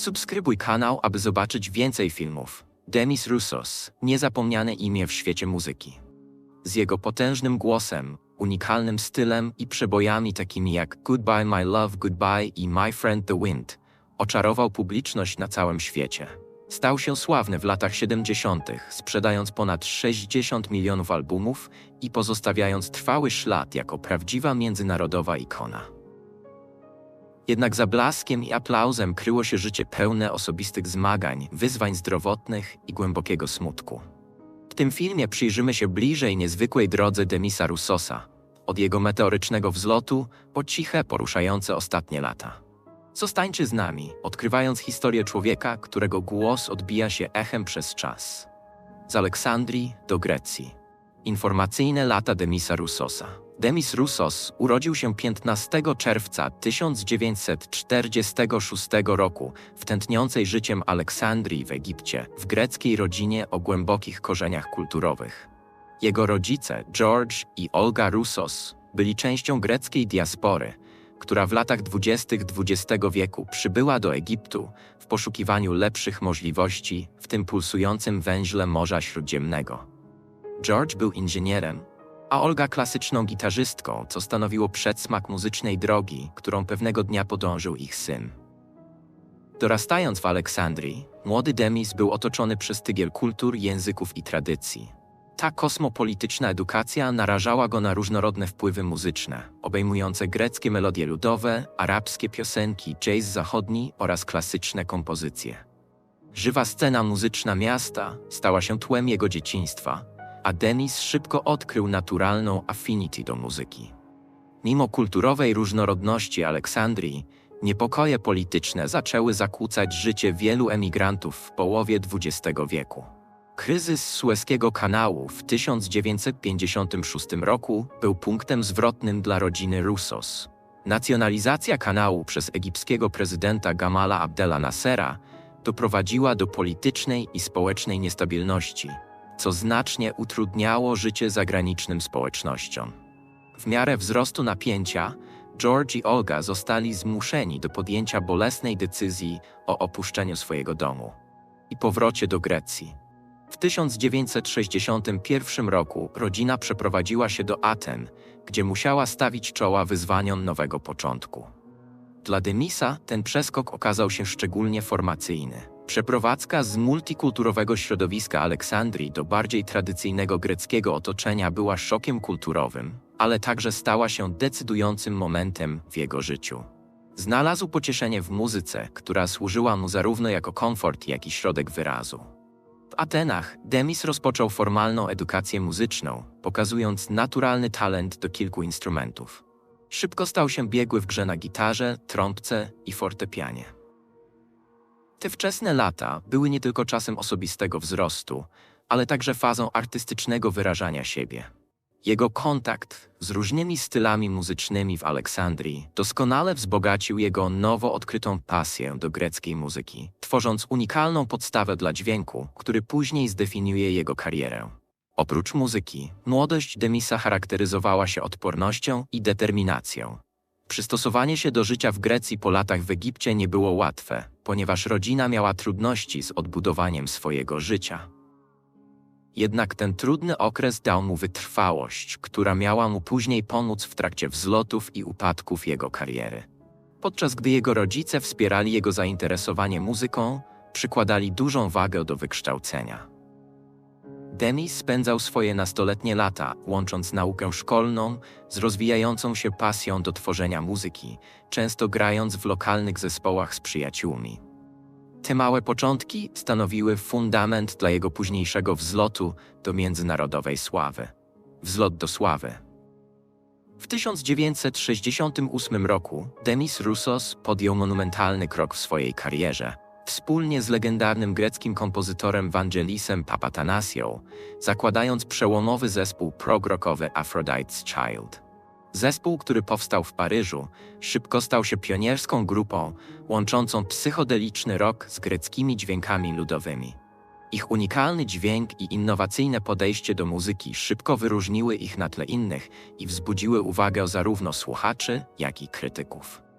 Subskrybuj kanał, aby zobaczyć więcej filmów. Demis Roussos, niezapomniane imię w świecie muzyki. Z jego potężnym głosem, unikalnym stylem i przebojami takimi jak Goodbye My Love Goodbye i My Friend the Wind, oczarował publiczność na całym świecie. Stał się sławny w latach 70., sprzedając ponad 60 milionów albumów i pozostawiając trwały ślad jako prawdziwa międzynarodowa ikona. Jednak za blaskiem i aplauzem kryło się życie pełne osobistych zmagań, wyzwań zdrowotnych i głębokiego smutku. W tym filmie przyjrzymy się bliżej niezwykłej drodze Demisa Roussosa, od jego meteorycznego wzlotu po ciche, poruszające ostatnie lata. Zostańcie z nami, odkrywając historię człowieka, którego głos odbija się echem przez czas. Z Aleksandrii do Grecji. Informacyjne lata Demisa Roussosa. Demis Roussos urodził się 15 czerwca 1946 roku w tętniącej życiem Aleksandrii w Egipcie, w greckiej rodzinie o głębokich korzeniach kulturowych. Jego rodzice, George i Olga Roussos, byli częścią greckiej diaspory, która w latach dwudziestych XX wieku przybyła do Egiptu w poszukiwaniu lepszych możliwości w tym pulsującym węźle Morza Śródziemnego. George był inżynierem, a Olga klasyczną gitarzystką, co stanowiło przedsmak muzycznej drogi, którą pewnego dnia podążył ich syn. Dorastając w Aleksandrii, młody Demis był otoczony przez tygiel kultur, języków i tradycji. Ta kosmopolityczna edukacja narażała go na różnorodne wpływy muzyczne, obejmujące greckie melodie ludowe, arabskie piosenki, jazz zachodni oraz klasyczne kompozycje. Żywa scena muzyczna miasta stała się tłem jego dzieciństwa, a Denis szybko odkrył naturalną affinity do muzyki. Mimo kulturowej różnorodności Aleksandrii, niepokoje polityczne zaczęły zakłócać życie wielu emigrantów w połowie XX wieku. Kryzys Sueskiego Kanału w 1956 roku był punktem zwrotnym dla rodziny Russos. Nacjonalizacja kanału przez egipskiego prezydenta Gamala Abdela Nassera doprowadziła do politycznej i społecznej niestabilności, co znacznie utrudniało życie zagranicznym społecznościom. W miarę wzrostu napięcia, George i Olga zostali zmuszeni do podjęcia bolesnej decyzji o opuszczeniu swojego domu i powrocie do Grecji. W 1961 roku rodzina przeprowadziła się do Aten, gdzie musiała stawić czoła wyzwaniom nowego początku. Dla Demisa ten przeskok okazał się szczególnie formacyjny. Przeprowadzka z multikulturowego środowiska Aleksandrii do bardziej tradycyjnego greckiego otoczenia była szokiem kulturowym, ale także stała się decydującym momentem w jego życiu. Znalazł pocieszenie w muzyce, która służyła mu zarówno jako komfort, jak i środek wyrazu. W Atenach Demis rozpoczął formalną edukację muzyczną, pokazując naturalny talent do kilku instrumentów. Szybko stał się biegły w grze na gitarze, trąbce i fortepianie. Te wczesne lata były nie tylko czasem osobistego wzrostu, ale także fazą artystycznego wyrażania siebie. Jego kontakt z różnymi stylami muzycznymi w Aleksandrii doskonale wzbogacił jego nowo odkrytą pasję do greckiej muzyki, tworząc unikalną podstawę dla dźwięku, który później zdefiniuje jego karierę. Oprócz muzyki, młodość Demisa charakteryzowała się odpornością i determinacją. Przystosowanie się do życia w Grecji po latach w Egipcie nie było łatwe, ponieważ rodzina miała trudności z odbudowaniem swojego życia. Jednak ten trudny okres dał mu wytrwałość, która miała mu później pomóc w trakcie wzlotów i upadków jego kariery. Podczas gdy jego rodzice wspierali jego zainteresowanie muzyką, przykładali dużą wagę do wykształcenia. Demis spędzał swoje nastoletnie lata, łącząc naukę szkolną z rozwijającą się pasją do tworzenia muzyki, często grając w lokalnych zespołach z przyjaciółmi. Te małe początki stanowiły fundament dla jego późniejszego wzlotu do międzynarodowej sławy. Wzlot do sławy. W 1968 roku Demis Roussos podjął monumentalny krok w swojej karierze. Wspólnie z legendarnym greckim kompozytorem Vangelisem Papatanasią, zakładając przełomowy zespół prog-rockowy Aphrodite's Child. Zespół, który powstał w Paryżu, szybko stał się pionierską grupą łączącą psychodeliczny rock z greckimi dźwiękami ludowymi. Ich unikalny dźwięk i innowacyjne podejście do muzyki szybko wyróżniły ich na tle innych i wzbudziły uwagę zarówno słuchaczy, jak i krytyków.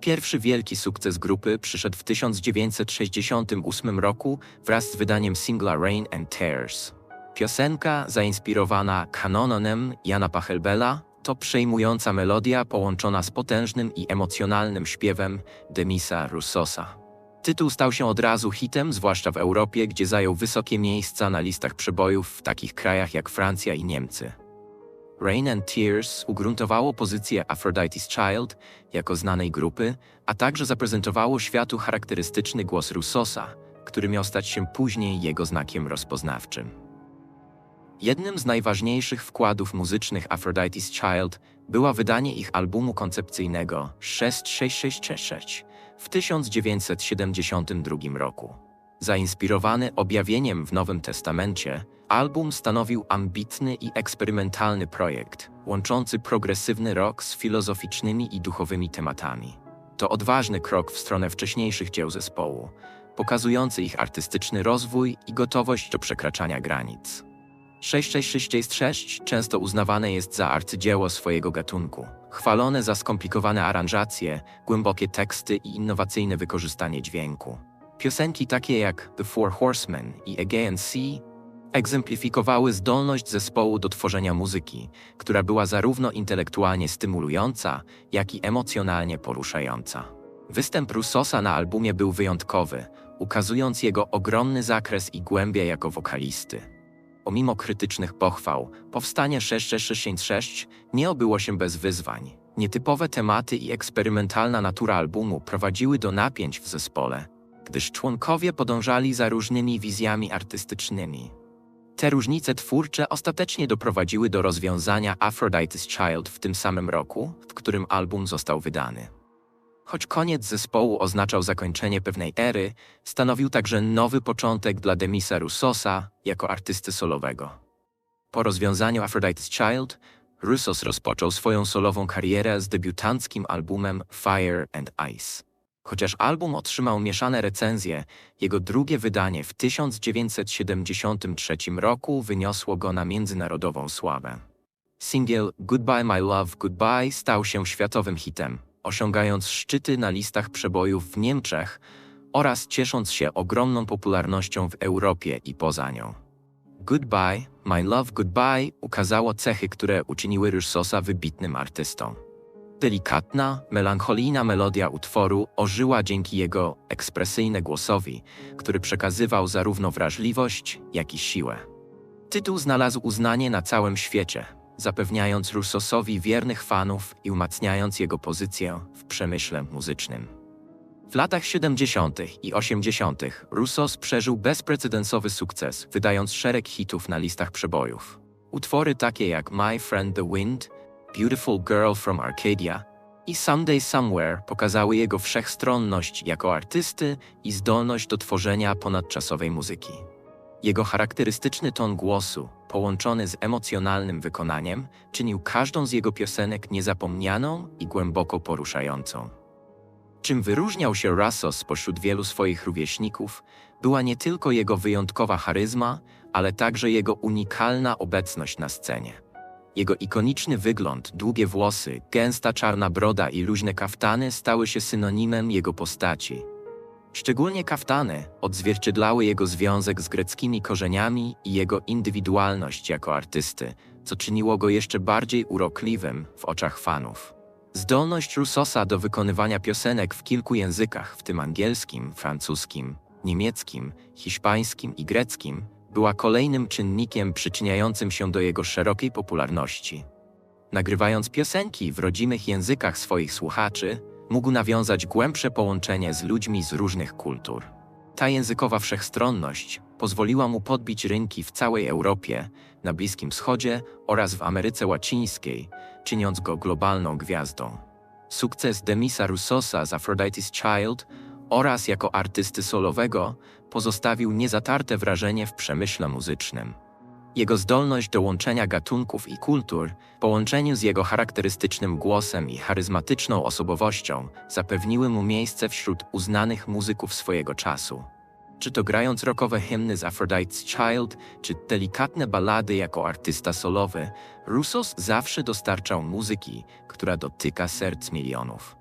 Pierwszy wielki sukces grupy przyszedł w 1968 roku wraz z wydaniem singla Rain and Tears. Piosenka, zainspirowana kanononem Jana Pachelbela, to przejmująca melodia połączona z potężnym i emocjonalnym śpiewem Demisa Russosa. Tytuł stał się od razu hitem, zwłaszcza w Europie, gdzie zajął wysokie miejsca na listach przebojów w takich krajach jak Francja i Niemcy. Rain and Tears ugruntowało pozycję Aphrodite's Child jako znanej grupy, a także zaprezentowało światu charakterystyczny głos Russosa, który miał stać się później jego znakiem rozpoznawczym. Jednym z najważniejszych wkładów muzycznych Aphrodite's Child była wydanie ich albumu koncepcyjnego 6666 w 1972 roku. Zainspirowany objawieniem w Nowym Testamencie, album stanowił ambitny i eksperymentalny projekt, łączący progresywny rock z filozoficznymi i duchowymi tematami. To odważny krok w stronę wcześniejszych dzieł zespołu, pokazujący ich artystyczny rozwój i gotowość do przekraczania granic. 6666 często uznawane jest za arcydzieło swojego gatunku, chwalone za skomplikowane aranżacje, głębokie teksty i innowacyjne wykorzystanie dźwięku. Piosenki takie jak The Four Horsemen i Aegean Sea egzemplifikowały zdolność zespołu do tworzenia muzyki, która była zarówno intelektualnie stymulująca, jak i emocjonalnie poruszająca. Występ Russosa na albumie był wyjątkowy, ukazując jego ogromny zakres i głębię jako wokalisty. Pomimo krytycznych pochwał, powstanie 6666 nie obyło się bez wyzwań. Nietypowe tematy i eksperymentalna natura albumu prowadziły do napięć w zespole, gdyż członkowie podążali za różnymi wizjami artystycznymi. Te różnice twórcze ostatecznie doprowadziły do rozwiązania Aphrodite's Child w tym samym roku, w którym album został wydany. Choć koniec zespołu oznaczał zakończenie pewnej ery, stanowił także nowy początek dla Demisa Russosa jako artysty solowego. Po rozwiązaniu Aphrodite's Child, Russos rozpoczął swoją solową karierę z debiutanckim albumem Fire and Ice. Chociaż album otrzymał mieszane recenzje, jego drugie wydanie w 1973 roku wyniosło go na międzynarodową sławę. Singiel Goodbye My Love Goodbye stał się światowym hitem, osiągając szczyty na listach przebojów w Niemczech oraz ciesząc się ogromną popularnością w Europie i poza nią. Goodbye, My Love Goodbye ukazało cechy, które uczyniły Russosa wybitnym artystą. Delikatna, melancholijna melodia utworu ożyła dzięki jego ekspresyjne głosowi, który przekazywał zarówno wrażliwość, jak i siłę. Tytuł znalazł uznanie na całym świecie, zapewniając Russosowi wiernych fanów i umacniając jego pozycję w przemyśle muzycznym. W latach 70. i 80. Russos przeżył bezprecedensowy sukces, wydając szereg hitów na listach przebojów. Utwory takie jak My Friend the Wind, Beautiful Girl from Arcadia i Someday Somewhere pokazały jego wszechstronność jako artysty i zdolność do tworzenia ponadczasowej muzyki. Jego charakterystyczny ton głosu, połączony z emocjonalnym wykonaniem, czynił każdą z jego piosenek niezapomnianą i głęboko poruszającą. Czym wyróżniał się Russo spośród wielu swoich rówieśników, była nie tylko jego wyjątkowa charyzma, ale także jego unikalna obecność na scenie. Jego ikoniczny wygląd, długie włosy, gęsta czarna broda i luźne kaftany stały się synonimem jego postaci, Szczególnie kaftany odzwierciedlały jego związek z greckimi korzeniami i jego indywidualność jako artysty, co czyniło go jeszcze bardziej urokliwym w oczach fanów. Zdolność Russosa do wykonywania piosenek w kilku językach, w tym angielskim, francuskim, niemieckim, hiszpańskim i greckim, była kolejnym czynnikiem przyczyniającym się do jego szerokiej popularności. Nagrywając piosenki w rodzimych językach swoich słuchaczy, mógł nawiązać głębsze połączenie z ludźmi z różnych kultur. Ta językowa wszechstronność pozwoliła mu podbić rynki w całej Europie, na Bliskim Wschodzie oraz w Ameryce Łacińskiej, czyniąc go globalną gwiazdą. Sukces Demisa Russosa z Aphrodite's Child oraz jako artysty solowego pozostawił niezatarte wrażenie w przemyśle muzycznym. Jego zdolność do łączenia gatunków i kultur, w połączeniu z jego charakterystycznym głosem i charyzmatyczną osobowością, zapewniły mu miejsce wśród uznanych muzyków swojego czasu. Czy to grając rockowe hymny z Aphrodite's Child, czy delikatne balady jako artysta solowy, Russos zawsze dostarczał muzyki, która dotyka serc milionów.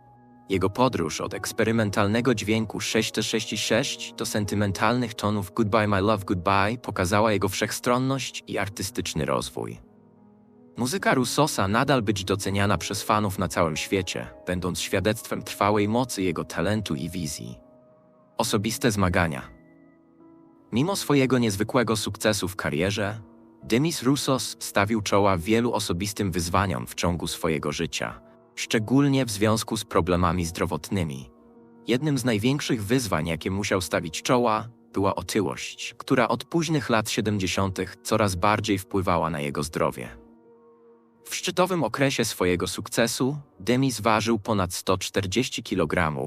Jego podróż od eksperymentalnego dźwięku 666 do sentymentalnych tonów Goodbye My Love Goodbye pokazała jego wszechstronność i artystyczny rozwój. Muzyka Russosa nadal być doceniana przez fanów na całym świecie, będąc świadectwem trwałej mocy jego talentu i wizji. Osobiste zmagania. Mimo swojego niezwykłego sukcesu w karierze, Demis Roussos stawił czoła wielu osobistym wyzwaniom w ciągu swojego życia, szczególnie w związku z problemami zdrowotnymi. Jednym z największych wyzwań, jakie musiał stawić czoła, była otyłość, która od późnych lat 70. coraz bardziej wpływała na jego zdrowie. W szczytowym okresie swojego sukcesu Demis ważył ponad 140 kg,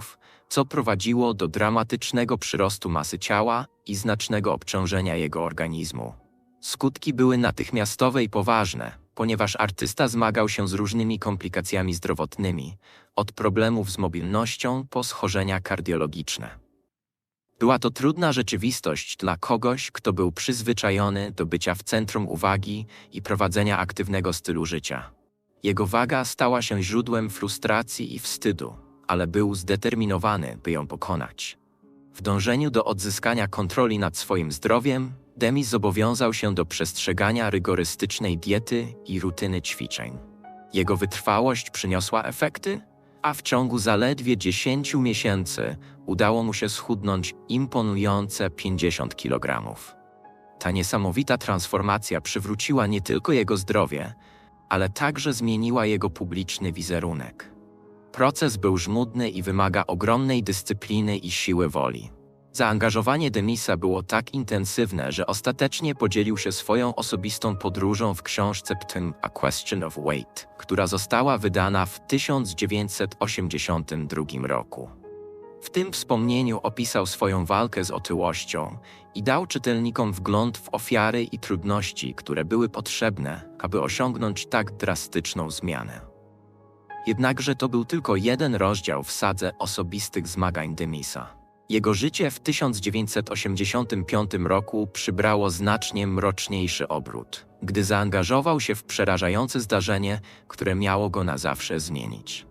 co prowadziło do dramatycznego przyrostu masy ciała i znacznego obciążenia jego organizmu. Skutki były natychmiastowe i poważne, ponieważ artysta zmagał się z różnymi komplikacjami zdrowotnymi, od problemów z mobilnością po schorzenia kardiologiczne. Była to trudna rzeczywistość dla kogoś, kto był przyzwyczajony do bycia w centrum uwagi i prowadzenia aktywnego stylu życia. Jego waga stała się źródłem frustracji i wstydu, ale był zdeterminowany, by ją pokonać. W dążeniu do odzyskania kontroli nad swoim zdrowiem, Demis zobowiązał się do przestrzegania rygorystycznej diety i rutyny ćwiczeń. Jego wytrwałość przyniosła efekty, a w ciągu zaledwie 10 miesięcy udało mu się schudnąć imponujące 50 kg. Ta niesamowita transformacja przywróciła nie tylko jego zdrowie, ale także zmieniła jego publiczny wizerunek. Proces był żmudny i wymaga ogromnej dyscypliny i siły woli. Zaangażowanie Demisa było tak intensywne, że ostatecznie podzielił się swoją osobistą podróżą w książce Ptym A Question of Weight, która została wydana w 1982 roku. W tym wspomnieniu opisał swoją walkę z otyłością i dał czytelnikom wgląd w ofiary i trudności, które były potrzebne, aby osiągnąć tak drastyczną zmianę. Jednakże to był tylko jeden rozdział w sadze osobistych zmagań Demisa. Jego życie w 1985 roku przybrało znacznie mroczniejszy obrót, gdy zaangażował się w przerażające zdarzenie, które miało go na zawsze zmienić.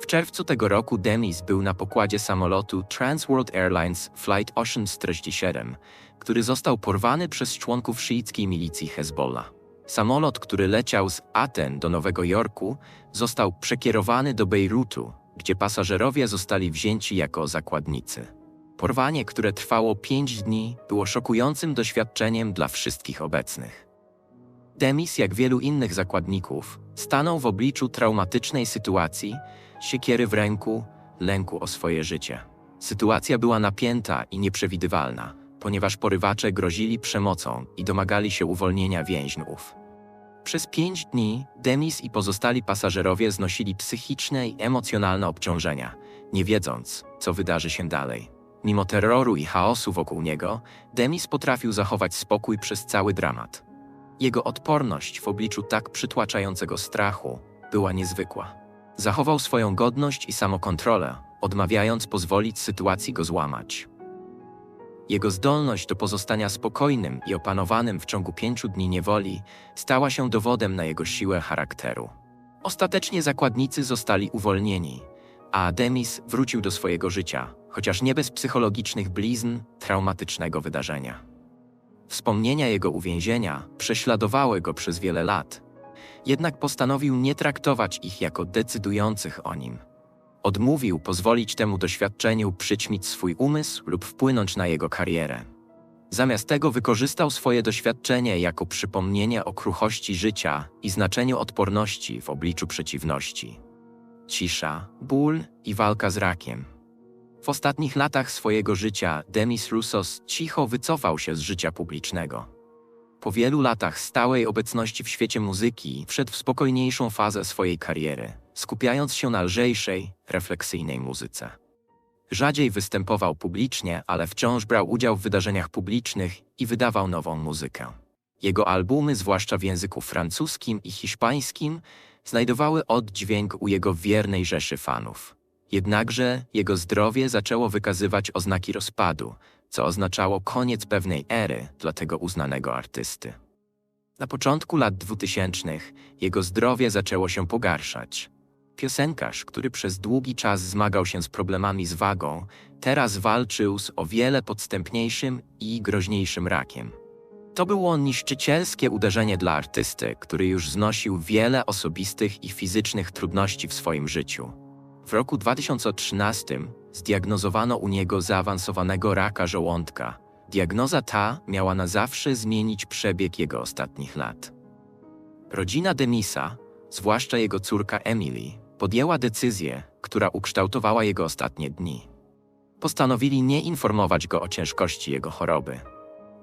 W czerwcu tego roku Demis był na pokładzie samolotu Transworld Airlines Flight 847, który został porwany przez członków szyickiej milicji Hezbollah. Samolot, który leciał z Aten do Nowego Jorku, został przekierowany do Bejrutu, gdzie pasażerowie zostali wzięci jako zakładnicy. Porwanie, które trwało pięć dni, było szokującym doświadczeniem dla wszystkich obecnych. Demis, jak wielu innych zakładników, stanął w obliczu traumatycznej sytuacji, siekiery w ręku, lęku o swoje życie. Sytuacja była napięta i nieprzewidywalna, ponieważ porywacze grozili przemocą i domagali się uwolnienia więźniów. Przez pięć dni Demis i pozostali pasażerowie znosili psychiczne i emocjonalne obciążenia, nie wiedząc, co wydarzy się dalej. Mimo terroru i chaosu wokół niego, Demis potrafił zachować spokój przez cały dramat. Jego odporność w obliczu tak przytłaczającego strachu była niezwykła. Zachował swoją godność i samokontrolę, odmawiając pozwolić sytuacji go złamać. Jego zdolność do pozostania spokojnym i opanowanym w ciągu pięciu dni niewoli stała się dowodem na jego siłę charakteru. Ostatecznie zakładnicy zostali uwolnieni, a Demis wrócił do swojego życia, chociaż nie bez psychologicznych blizn traumatycznego wydarzenia. Wspomnienia jego uwięzienia prześladowały go przez wiele lat, jednak postanowił nie traktować ich jako decydujących o nim. Odmówił pozwolić temu doświadczeniu przyćmić swój umysł lub wpłynąć na jego karierę. Zamiast tego wykorzystał swoje doświadczenie jako przypomnienie o kruchości życia i znaczeniu odporności w obliczu przeciwności. Cisza, ból i walka z rakiem w ostatnich latach swojego życia Demis Roussos cicho wycofał się z życia publicznego. Po wielu latach stałej obecności w świecie muzyki wszedł w spokojniejszą fazę swojej kariery, skupiając się na lżejszej, refleksyjnej muzyce. Rzadziej występował publicznie, ale wciąż brał udział w wydarzeniach publicznych i wydawał nową muzykę. Jego albumy, zwłaszcza w języku francuskim i hiszpańskim, znajdowały oddźwięk u jego wiernej rzeszy fanów. Jednakże jego zdrowie zaczęło wykazywać oznaki rozpadu, co oznaczało koniec pewnej ery dla tego uznanego artysty. Na początku lat 2000 jego zdrowie zaczęło się pogarszać. Piosenkarz, który przez długi czas zmagał się z problemami z wagą, teraz walczył z o wiele podstępniejszym i groźniejszym rakiem. To było niszczycielskie uderzenie dla artysty, który już znosił wiele osobistych i fizycznych trudności w swoim życiu. W roku 2013 zdiagnozowano u niego zaawansowanego raka żołądka. Diagnoza ta miała na zawsze zmienić przebieg jego ostatnich lat. Rodzina Demisa, zwłaszcza jego córka Emily, podjęła decyzję, która ukształtowała jego ostatnie dni. Postanowili nie informować go o ciężkości jego choroby.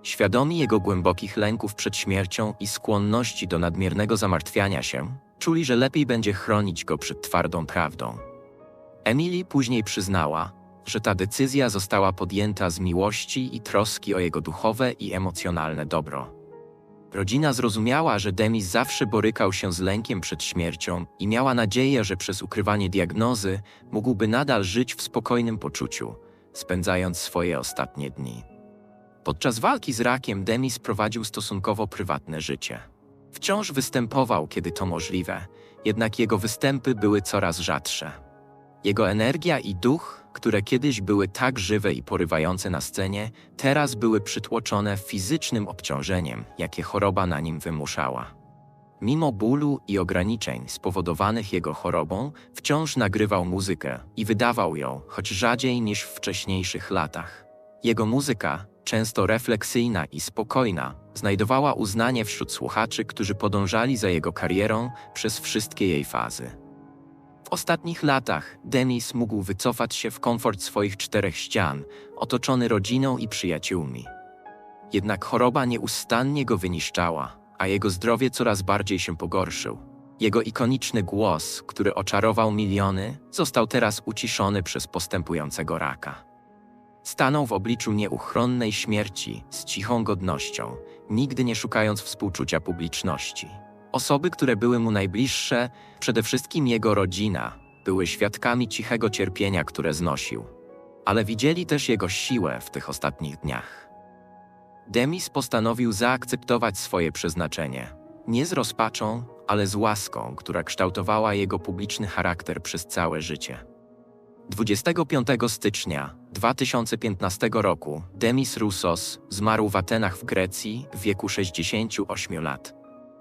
Świadomi jego głębokich lęków przed śmiercią i skłonności do nadmiernego zamartwiania się, czuli, że lepiej będzie chronić go przed twardą prawdą. Emily później przyznała, że ta decyzja została podjęta z miłości i troski o jego duchowe i emocjonalne dobro. Rodzina zrozumiała, że Demis zawsze borykał się z lękiem przed śmiercią i miała nadzieję, że przez ukrywanie diagnozy mógłby nadal żyć w spokojnym poczuciu, spędzając swoje ostatnie dni. Podczas walki z rakiem Demis prowadził stosunkowo prywatne życie. Wciąż występował, kiedy to możliwe, jednak jego występy były coraz rzadsze. Jego energia i duch, które kiedyś były tak żywe i porywające na scenie, teraz były przytłoczone fizycznym obciążeniem, jakie choroba na nim wymuszała. Mimo bólu i ograniczeń spowodowanych jego chorobą, wciąż nagrywał muzykę i wydawał ją, choć rzadziej niż w wcześniejszych latach. Jego muzyka, często refleksyjna i spokojna, znajdowała uznanie wśród słuchaczy, którzy podążali za jego karierą przez wszystkie jej fazy. W ostatnich latach Denis mógł wycofać się w komfort swoich czterech ścian, otoczony rodziną i przyjaciółmi. Jednak choroba nieustannie go wyniszczała, a jego zdrowie coraz bardziej się pogorszył. Jego ikoniczny głos, który oczarował miliony, został teraz uciszony przez postępującego raka. Stanął w obliczu nieuchronnej śmierci z cichą godnością, nigdy nie szukając współczucia publiczności. Osoby, które były mu najbliższe, przede wszystkim jego rodzina, były świadkami cichego cierpienia, które znosił. Ale widzieli też jego siłę w tych ostatnich dniach. Demis postanowił zaakceptować swoje przeznaczenie, nie z rozpaczą, ale z łaską, która kształtowała jego publiczny charakter przez całe życie. 25 stycznia 2015 roku Demis Roussos zmarł w Atenach w Grecji w wieku 68 lat.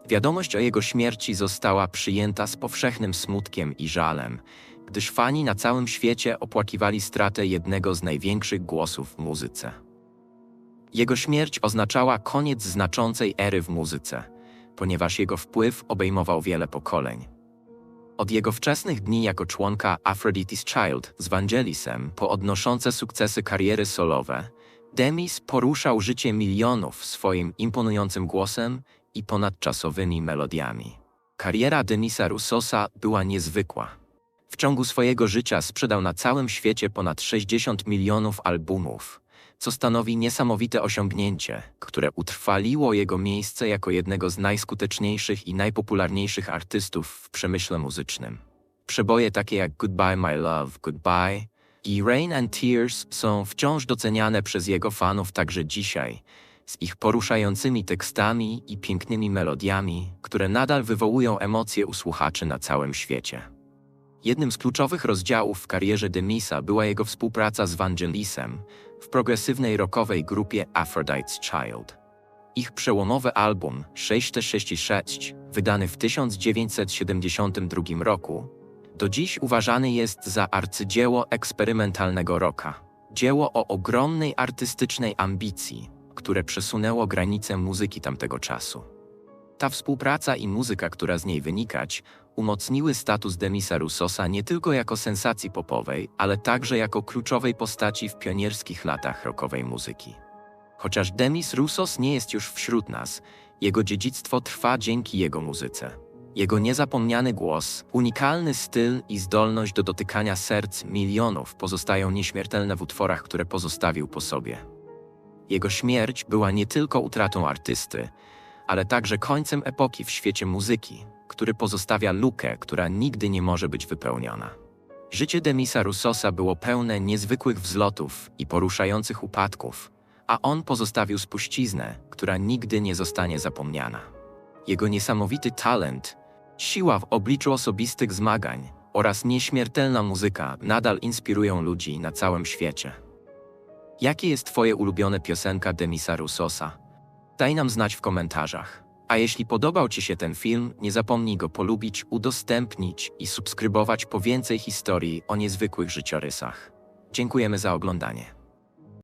Wiadomość o jego śmierci została przyjęta z powszechnym smutkiem i żalem, gdyż fani na całym świecie opłakiwali stratę jednego z największych głosów w muzyce. Jego śmierć oznaczała koniec znaczącej ery w muzyce, ponieważ jego wpływ obejmował wiele pokoleń. Od jego wczesnych dni jako członka Aphrodite's Child z Vangelisem po odnoszące sukcesy kariery solowe, Demis poruszał życie milionów swoim imponującym głosem i ponadczasowymi melodiami. Kariera Demisa Russosa była niezwykła. W ciągu swojego życia sprzedał na całym świecie ponad 60 milionów albumów, co stanowi niesamowite osiągnięcie, które utrwaliło jego miejsce jako jednego z najskuteczniejszych i najpopularniejszych artystów w przemyśle muzycznym. Przeboje takie jak Goodbye My Love, Goodbye i Rain and Tears są wciąż doceniane przez jego fanów także dzisiaj, z ich poruszającymi tekstami i pięknymi melodiami, które nadal wywołują emocje u słuchaczy na całym świecie. Jednym z kluczowych rozdziałów w karierze Demisa była jego współpraca z Vangelisem w progresywnej rockowej grupie Aphrodite's Child. Ich przełomowy album 666, wydany w 1972 roku, do dziś uważany jest za arcydzieło eksperymentalnego rocka. Dzieło o ogromnej artystycznej ambicji, które przesunęło granice muzyki tamtego czasu. Ta współpraca i muzyka, która z niej wynikać, umocniły status Demisa Russosa nie tylko jako sensacji popowej, ale także jako kluczowej postaci w pionierskich latach rockowej muzyki. Chociaż Demis Roussos nie jest już wśród nas, jego dziedzictwo trwa dzięki jego muzyce. Jego niezapomniany głos, unikalny styl i zdolność do dotykania serc milionów pozostają nieśmiertelne w utworach, które pozostawił po sobie. Jego śmierć była nie tylko utratą artysty, ale także końcem epoki w świecie muzyki, który pozostawia lukę, która nigdy nie może być wypełniona. Życie Demisa Russosa było pełne niezwykłych wzlotów i poruszających upadków, a on pozostawił spuściznę, która nigdy nie zostanie zapomniana. Jego niesamowity talent, siła w obliczu osobistych zmagań oraz nieśmiertelna muzyka nadal inspirują ludzi na całym świecie. Jakie jest Twoje ulubione piosenka Demisa Roussosa? Daj nam znać w komentarzach. A jeśli podobał Ci się ten film, nie zapomnij go polubić, udostępnić i subskrybować po więcej historii o niezwykłych życiorysach. Dziękujemy za oglądanie.